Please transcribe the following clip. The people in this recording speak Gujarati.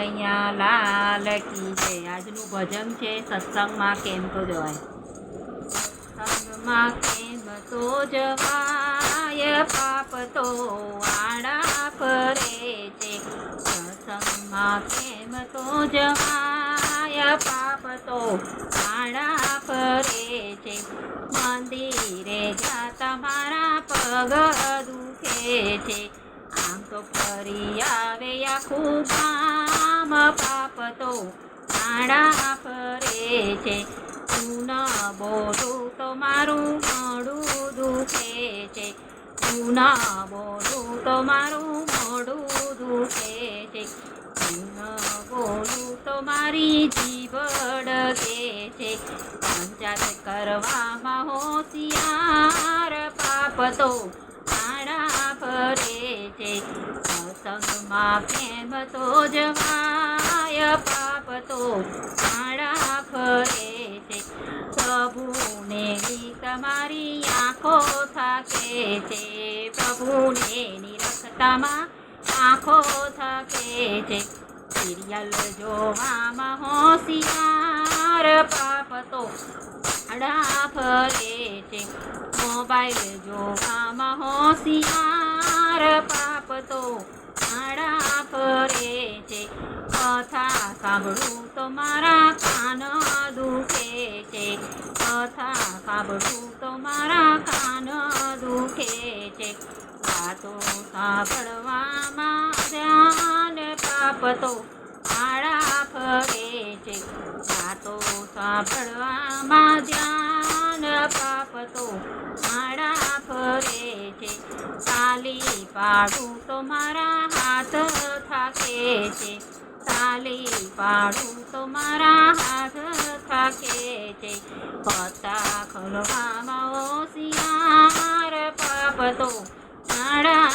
કૈયા લાલ કી જય. આજનું ભજન છે સત્સંગમાં કેમ તો જવાય? સત્સંગમાં કેમ તો જવાય? પાપ તો આડા ફરે છે. સત્સંગમાં કેમ તો જવાય? પાપ તો આડા ફરે છે. મંદિરે જાતા મારા પગ દુખે છે. આમ તો ફરી આવે આખું પાપ તો આડા ફરે છે. તું ન બોલું તો મારું મોડું દુખે છે. તું ન બોલું તો મારું મોડું દુખે છે. તું ન બોલું તો મારી જીભ કે છે. પંચાત કરવામાં હોશિયાર પાપ તો આડા ફરે છે. સત્સંગમાં પ્રેમ તો જવાય પાપ તો આડા ફરે છે. પ્રભુને તમારી આંખો થાકે છે. પ્રભુને નિરખતામાં આંખો થાકે છે. સિરિયલ જોવામાં હોશિયાર પાપ તો આડા ફરે છે. મોબાઈલ જોવામાં હોશિયાર કથા સાંભળું તો મારા કાન દુખે છે કથા સાંભળું તો મારા કાન દુખે છે વાતો સાંભળવામાં ધ્યાન પાપ તો આડા ફરે છે વાતો સાંભળવામાં ધ્યાન પાપ તો આડા ફરે છે ચાલી પાડું તો મારા હાથ થાકે છે. તાલી પાડું તો મારા હાથ થાકે છે. પત્તા ખોલવામાં હોશિયાર પાપ તો આડા